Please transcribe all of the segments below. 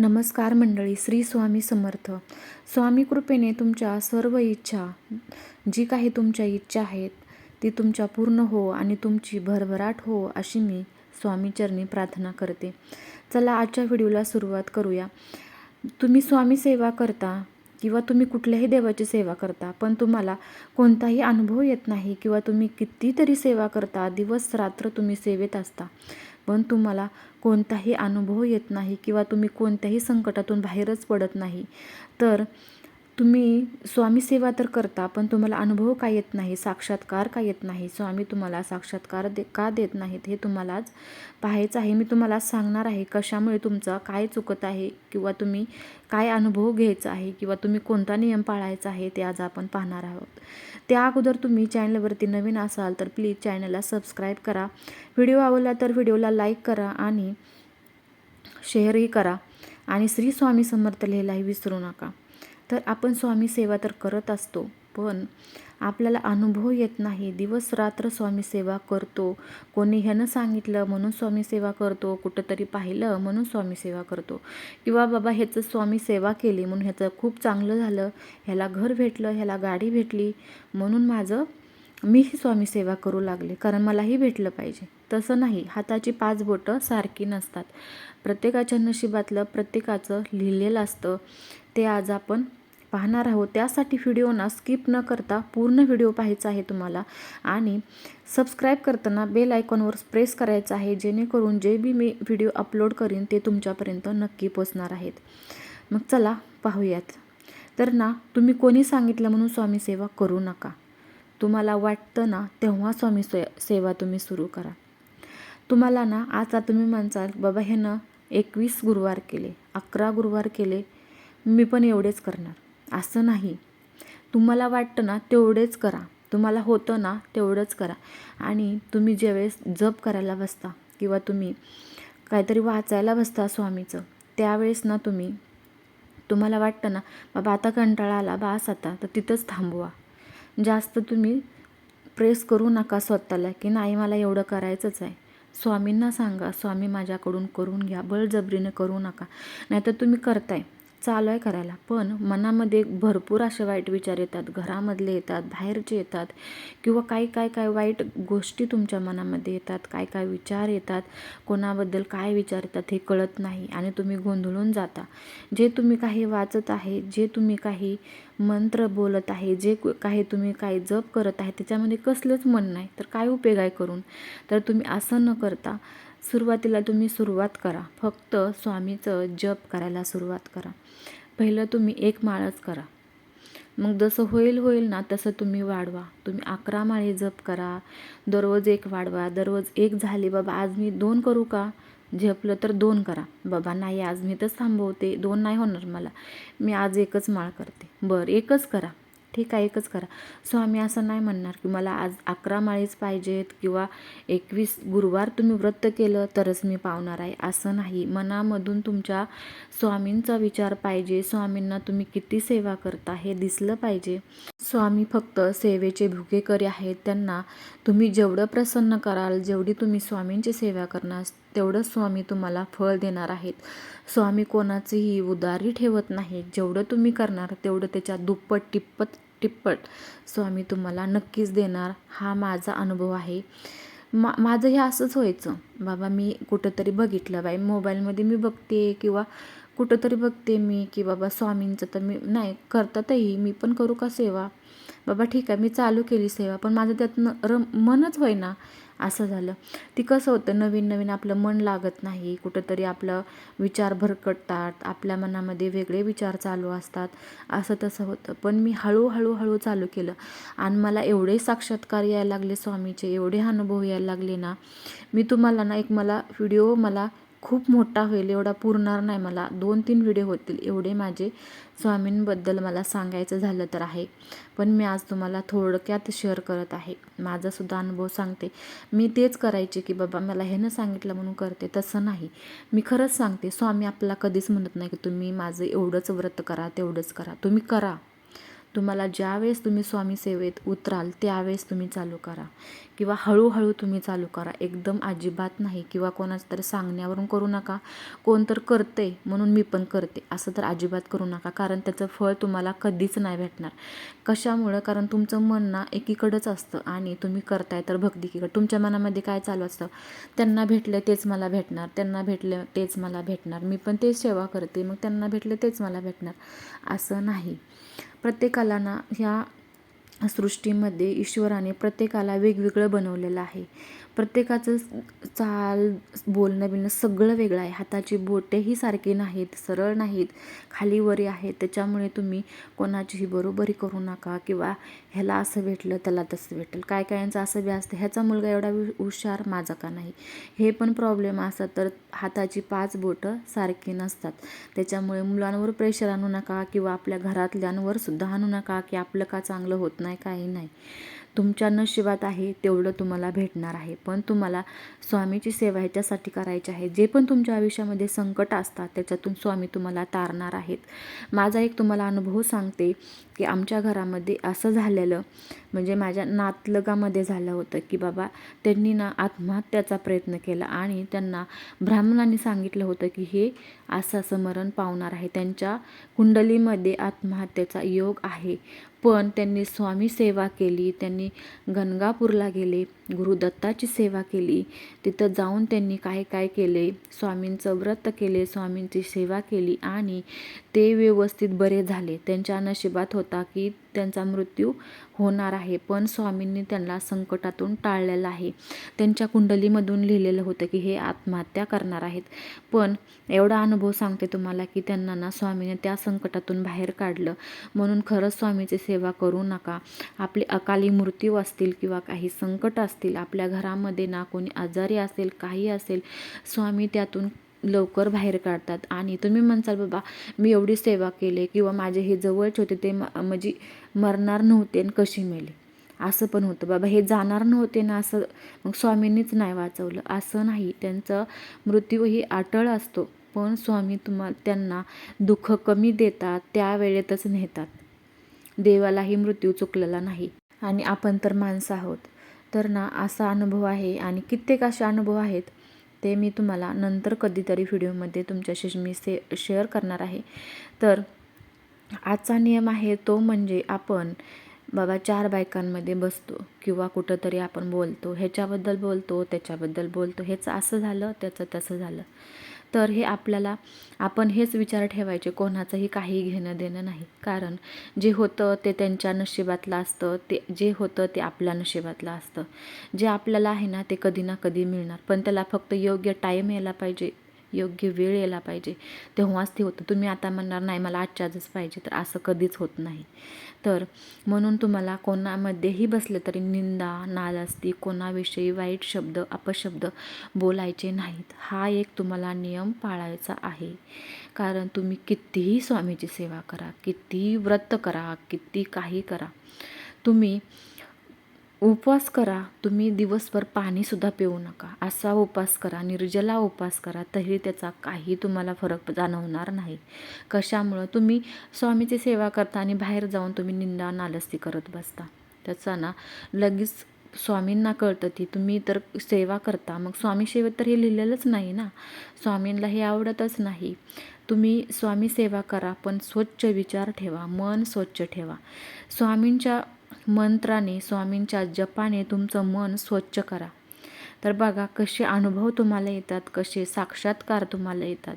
नमस्कार मंडळी श्री स्वामी समर्थ. स्वामी कृपेने तुमच्या सर्व इच्छा जी काही तुमच्या इच्छा आहेत ती तुमच्या पूर्ण हो आणि तुमची भरभराट हो अशी मी स्वामीचरणी प्रार्थना करते. चला आजच्या व्हिडिओला सुरुवात करूया. तुम्ही स्वामी सेवा करता किंवा तुम्ही कुठल्याही देवाची सेवा करता पण तुम्हाला कोणताही अनुभव येत नाही किंवा तुम्ही कितीतरी सेवा करता दिवस रात्र तुम्ही सेवेत असता. पण तुम्हाला कोणताही अनुभव येत नाही किंवा तुम्ही कोणत्याही संकटातून बाहेरच पडत नाही. तर तुम्ही स्वामी सेवा तर करता पण तुम्हाला अनुभव का येत नाही साक्षात्कार का येत नाही? स्वामी तुम्हाला साक्षात्कार दे का देत नाहीत हे तुम्हालाच पाहायचं आहे. मी तुम्हाला सांगणार आहे कशामुळे तुमचं काय चुकत आहे किंवा तुम्ही काय अनुभव घ्यायचा आहे किंवा तुम्ही कोणता नियम पाळायचा आहे ते आज आपण पाहणार आहोत. त्या अगोदर तुम्ही चॅनलवरती नवीन असाल तर प्लीज चॅनलला सबस्क्राईब करा. व्हिडिओ आवडला तर व्हिडिओला लाईक करा आणि शेअरही करा. आणि श्री स्वामी समर्थ लिहायलाही विसरू नका. तर आपण स्वामी सेवा तर करत असतो पण आपल्याला अनुभव येत नाही. दिवस रात्र स्वामी सेवा करतो. कोणी ह्यानं सांगितलं म्हणून स्वामी सेवा करतो. कुठंतरी पाहिलं म्हणून स्वामी सेवा करतो. किंवा बाबा ह्याचं स्वामी सेवा केली म्हणून ह्याचं खूप चांगलं झालं. ह्याला घर भेटलं ह्याला गाडी भेटली. म्हणून माझं मीही स्वामी सेवा करू लागले. कारण मलाही भेटलं पाहिजे. तसं नाही. हाताची पाच बोटं सारखी नसतात. प्रत्येकाच्या नशिबातलं प्रत्येकाचं लिहिलेलं असतं. ते आज आपण पाहणार आहोत. त्यासाठी व्हिडिओ ना स्किप न करता पूर्ण व्हिडिओ पाहायचा आहे तुम्हाला. आणि सबस्क्राईब करताना बेल आयकॉनवर प्रेस करायचं आहे जेणेकरून जे बी मी व्हिडिओ अपलोड करीन ते तुमच्यापर्यंत नक्की पोचणार आहेत. मग चला पाहूयात. तर ना तुम्ही कोणी सांगितलं म्हणून स्वामी सेवा करू नका. तुम्हाला वाटतं ना तेव्हा स्वामी से सेवा तुम्ही सुरू करा. तुम्हाला ना आता तुम्ही म्हणसाल बाबा हे ना एकवीस गुरुवार केले अकरा गुरुवार केले मी पण एवढेच करणार. असं नाही. तुम्हाला वाटतं ना तेवढेच करा. तुम्हाला होतं ना तेवढंच करा. आणि तुम्ही ज्यावेळेस जप करायला बसता किंवा तुम्ही काहीतरी वाचायला बसता स्वामीचं त्यावेळेस ना तुम्ही तुम्हाला वाटतं ना बाबा आता कंटाळा आला बास आता तर तिथंच थांबवा. जास्त तुम्ही प्रेस करू नका स्वतःला की नाही मला एवढं करायचंच आहे. स्वामींना सांगा स्वामी माझ्याकडून करून घ्या बळजबरीने करू नका. नाहीतर तुम्ही करताय. चालू आहे करायला. पण मनामध्ये भरपूर असे वाईट विचार येतात. घरामधले येतात बाहेरचे येतात किंवा काही काय काय वाईट गोष्टी तुमच्या मनामध्ये येतात. काय काय विचार येतात. कोणाबद्दल काय विचार येतात हे कळत नाही आणि तुम्ही गोंधळून जाता. जे तुम्ही काही वाचत आहे जे तुम्ही काही मंत्र बोलत आहे जे काही तुम्ही काही जप करत आहे त्याच्यामध्ये कसलंच मन नाही. तर काय उपयोग आहे करून? तर तुम्ही असं न करता सुरुवातीला तुम्ही सुरुवात करा. फक्त स्वामीचं जप करायला सुरुवात करा. पहिलं तुम्ही एक माळच करा. मग जसं होईल होईल ना तसं तुम्ही वाढवा. तुम्ही अकरा माळी जप करा. दररोज एक वाढवा. दररोज एक झाली बाबा आज मी दोन करू का? झेपलं तर दोन करा. बाबा नाही आज मी तर थांबवते. दोन नाही होणार मला. मी आज एकच माळ करते. बरं एकच करा. ठीक आहे एकच करा. स्वामी असं नाही म्हणणार की मला आज अकरा माळीच पाहिजेत किंवा एकवीस गुरुवार तुम्ही व्रत केलं तरच मी पावणार आहे असं नाही. मनामधून तुमच्या स्वामींचा विचार पाहिजे. स्वामींना तुम्ही किती सेवा करता हे दिसलं पाहिजे. स्वामी फक्त सेवेचे भुकेकरी आहेत. त्यांना तुम्ही जेवढं प्रसन्न कराल जेवढी तुम्ही स्वामींची सेवा करणार तेवढंच स्वामी तुम्हाला फळ देणार आहेत. स्वामी कोणाचीही उदारी ठेवत नाही. जेवढं तुम्ही करणार तेवढं त्याच्या दुप्पट टिप्पट टिप्पट स्वामी तुम्हाला नक्कीच देणार. हा माझा अनुभव आहे. मा माझं हे असंच व्हायचं. बाबा मी कुठंतरी बघितलं बाई. मोबाईलमध्ये मी बघते किंवा कुठंतरी बघते मी की बाबा स्वामींचं तर मी नाही करतातही. मी पण करू का सेवा? बाबा ठीक आहे मी चालू केली सेवा पण माझं त्यातनं र मनच होईना. असं झालं. ती कसं होतं नवीन नवीन आपलं मन लागत नाही. कुठंतरी आपलं विचार भरकटतात आपल्या मनामध्ये वेगळे विचार चालू असतात. असं तसं होतं. पण मी हळूहळू हळू चालू केलं. आणि मला एवढे साक्षात्कार यायला लागले स्वामीचे एवढे अनुभव यायला लागले ना मी तुम्हाला ना एक मला व्हिडिओ मला खूप मोठा होईल एवढा पुरणार नाही मला. दोन तीन व्हिडिओ होतील एवढे माझे स्वामींबद्दल मला सांगायचं झालं तर आहे. पण मी आज तुम्हाला थोडक्यात शेअर करत आहे. माझासुद्धा अनुभव सांगते. मी तेच करायचे की बाबा मला ह्यानं सांगितलं म्हणून करते तसं नाही. मी खरंच सांगते स्वामी आपल्याला कधीच म्हणत नाही की तुम्ही माझं एवढंच व्रत करा तेवढंच करा. तुम्ही करा. तुम्हाला ज्यावेळेस तुम्ही स्वामी सेवेत उतराल त्यावेळेस तुम्ही चालू करा. किंवा हळूहळू तुम्ही चालू करा. एकदम अजिबात नाही. किंवा कोणाचं तरी सांगण्यावरून करू नका. कोण तर करते म्हणून मी पण करते. असं तर अजिबात करू नका. कारण त्याचं फळ तुम्हाला कधीच नाही भेटणार. कशामुळं? कारण तुमचं मन ना एकीकडंच असतं. आणि तुम्ही करताय तर भक्तीकीकडं तुमच्या मनामध्ये काय चालू असतं? त्यांना भेटलं तेच मला भेटणार. त्यांना भेटलं तेच मला भेटणार. मी पण तेच सेवा करते. मग त्यांना भेटलं तेच मला भेटणार. असं नाही. प्रत्येकाला ना ह्या सृष्टीमध्ये ईश्वराने प्रत्येकाला वेगवेगळं बनवलेलं आहे. प्रत्येकाचं चाल बोलणं बिलणं सगळं वेगळं आहे. हाताची बोटेही सारखी नाहीत सरळ नाहीत खालीवरी आहेत. त्याच्यामुळे तुम्ही कोणाचीही बरोबरी करू नका किंवा ह्याला असं भेटलं त्याला तसं भेटलं. काय कायांचं असं बी असतं. ह्याचा मुलगा एवढा हुशार माझा का नाही? हे पण प्रॉब्लेम असतात तर हाताची पाच बोटं सारखी नसतात. त्याच्यामुळे मुलांवर प्रेशर आणू नका किंवा आपल्या घरातल्यांवर सुद्धा आणू नका की आपलं का चांगलं होत नाही काही नाही. तुमच्या नशिबात आहे तेवढं तुम्हाला भेटणार आहे. पण तुम्हाला स्वामीची सेवा ह्याच्यासाठी करायची आहे. जे पण तुमच्या आयुष्यामध्ये संकट असतात त्याच्यातून स्वामी तुम्हाला तारणार आहेत. माझा एक तुम्हाला अनुभव सांगते की आमच्या घरामध्ये असं झालेलं म्हणजे माझ्या नातलगामध्ये झालं होतं की बाबा त्यांनी ना आत्महत्याचा प्रयत्न केला आणि त्यांना ब्राह्मणांनी सांगितलं होतं की हे असं असं मरण पावणार आहे. त्यांच्या कुंडलीमध्ये आत्महत्येचा योग आहे. पण त्यांनी स्वामी सेवा केली त्यांनी गणगापूरला गेले गुरुदत्ताची सेवा केली. तिथं जाऊन त्यांनी काय काय केले? स्वामींचं व्रत केले स्वामींची सेवा केली आणि ते व्यवस्थित बरे झाले. त्यांच्या नशिबात होता की त्यांचा मृत्यू होणार आहे. पण स्वामींनी त्यांना संकटातून टाळलेलं आहे. त्यांच्या कुंडलीमधून लिहिलेलं होतं की हे आत्महत्या करणार आहेत. पण एवढा अनुभव सांगते तुम्हाला की त्यांना ना स्वामीने त्या संकटातून बाहेर काढलं. म्हणून खरंच स्वामीची सेवा करू नका. आपले अकाली मृत्यू असतील किंवा काही संकट असतील आपल्या घरामध्ये ना कोणी आजारी असेल काही असेल स्वामी त्यातून लवकर बाहेर काढतात. आणि तुम्ही म्हणसाल बाबा मी एवढी सेवा केली किंवा माझे हे जवळचे होते ते म म्हणजे मरणार नव्हते आणि कशी मेले? असं पण होतं. बाबा हे जाणार नव्हते ना असं. मग स्वामींनीच नाही वाचवलं. असं नाही. त्यांचं मृत्यूही अटळ असतो. पण स्वामी तुम्हा त्यांना दुःख कमी देतात त्या वेळेतच नेतात. देवालाही मृत्यू चुकलेला नाही. आणि आपण तर माणसं आहोत. तर ना असा अनुभव आहे. आणि कित्येक असे अनुभव आहेत. ते मी तुम्हाला नंतर कधीतरी व्हिडिओमध्ये तुमच्याशी मी से शेअर करणार आहे. तर आजचा नियम आहे तो म्हणजे आपण बाबा चार बायकांमध्ये बसतो किंवा कुठंतरी आपण बोलतो ह्याच्याबद्दल बोलतो त्याच्याबद्दल बोलतो ह्याचं असं झालं त्याचं तसं झालं. तर हे आपल्याला आपण हेच विचार ठेवायचे कोणाचंही काही घेणं देणं नाही. कारण जे होतं ते त्यांच्या नशिबातलं असतं ते जे होतं ते आपल्या नशिबातलं असतं. जे आपल्याला आहे ना ते कधी ना कधी मिळणार. पण त्याला फक्त योग्य टाईम यायला पाहिजे. योग्य वेळ यायला पाहिजे. तेव्हाच ते होतं. तुम्ही आता म्हणणार नाही मला आजच्या आजच पाहिजे. तर असं कधीच होत नाही. तर म्हणून तुम्हाला कोणामध्येही बसले तरी निंदा नालास्ती कोणाविषयी वाईट शब्द अपशब्द बोलायचे नाहीत. हा एक तुम्हाला नियम पाळायचा आहे. कारण तुम्ही कितीही स्वामीची सेवा करा कितीही व्रत करा किती काही करा. तुम्ही उपवास करा. तुम्ही दिवसभर पाणीसुद्धा पिऊ नका. असा उपवास करा निर्जला उपवास करा तरी त्याचा काही तुम्हाला फरक जाणवणार नाही. कशामुळं? तुम्ही स्वामीची सेवा करता आणि बाहेर जाऊन तुम्ही निंदा नालस्ती करत बसता. त्याचा ना लगेच स्वामींना कळतं ती तुम्ही तर सेवा करता. मग स्वामी सेवेत तर हे लिहिलेलंच नाही ना? स्वामींना हे आवडतच नाही. तुम्ही स्वामी सेवा करा पण स्वच्छ विचार ठेवा मन स्वच्छ ठेवा. स्वामींच्या मंत्राने स्वामींच्या जपाने तुमचं मन स्वच्छ करा. तर बघा कसे अनुभव तुम्हाला येतात कसे साक्षात्कार तुम्हाला येतात.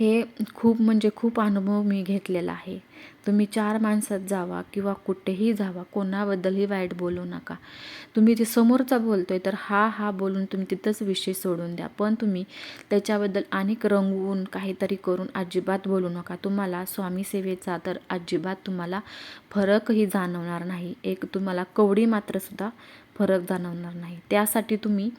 हे खूप म्हणजे खूप अनुभव मी घेतलेला आहे. तुम्ही चार माणसात जावा किंवा कुठेही जावा कोणाबद्दलही वाईट बोलू नका. तुम्ही ते समोरचा बोलतोय तर हा हा बोलून तुम्ही तिथंच विषय सोडून द्या. पण तुम्ही त्याच्याबद्दल अनेक रंगवून काहीतरी करून अजिबात बोलू नका. तुम्हाला स्वामी सेवेचा तर अजिबात तुम्हाला फरकही जाणवणार नाही. एक तुम्हाला कवडी मात्रसुद्धा फरक जाणवणार नाही. त्यासाठी तुम्ही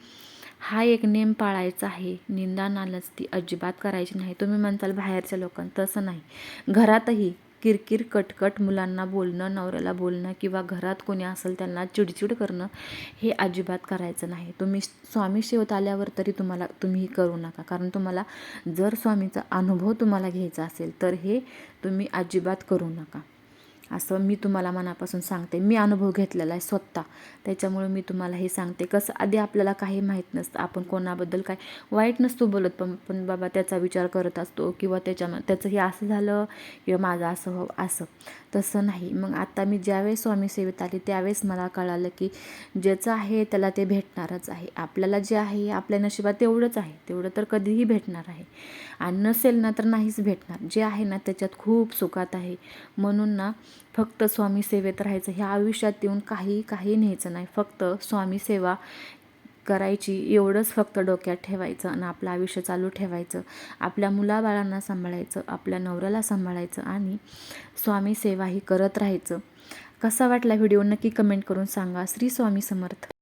हा एक नेम पाळायचा आहे. निंदा नालच ती अजिबात करायची नाही. तुम्ही म्हणताल बाहेरच्या लोकांना. तसं नाही. घरातही किरकिर कटकट मुलांना बोलणं नवऱ्याला बोलणं किंवा घरात कोणी असेल त्यांना चिडचिड करणं हे अजिबात करायचं नाही. तुम्ही स्वामी शेवत आल्यावर तरी तुम्हाला तुम्ही करू नका. कारण तुम्हाला जर स्वामीचा अनुभव तुम्हाला घ्यायचा असेल तर हे तुम्ही अजिबात करू नका. असं मी तुम्हाला मनापासून सांगते. मी अनुभव घेतलेला आहे स्वतः. त्याच्यामुळे मी तुम्हाला हे सांगते. कसं आधी आपल्याला काही माहीत नसतं. आपण कोणाबद्दल काय वाईट नसतो बोलत पण पण बाबा त्याचा विचार करत असतो किंवा त्याच्या त्याचं हे असं झालं किंवा माझं असं हो असं. तसं नाही. मग आता मी ज्यावेळेस स्वामी सेवेत आली त्यावेळेस मला कळालं की ज्याचं आहे त्याला ते भेटणारच आहे. आपल्याला जे आहे आपल्या नशिबात तेवढंच आहे. तेवढं तर कधीही भेटणार आहे. आणि नसेल ना तर नाहीच भेटणार. जे आहे ना त्याच्यात खूप सुखात आहे. म्हणून ना फक्त स्वामी सेवेत राहायचं. ह्या आयुष्यात येऊन काही काही न्यायचं नाही. फक्त स्वामी सेवा करायची एवढंच फक्त डोक्यात ठेवायचं आणि आपलं आयुष्य चालू ठेवायचं. आपल्या मुलाबाळांना सांभाळायचं आपल्या नवऱ्याला सांभाळायचं आणि स्वामी सेवा ही करत राहायचं. कसा वाटला व्हिडिओ? नक्की कमेंट करून सांगा. श्री स्वामी समर्थ.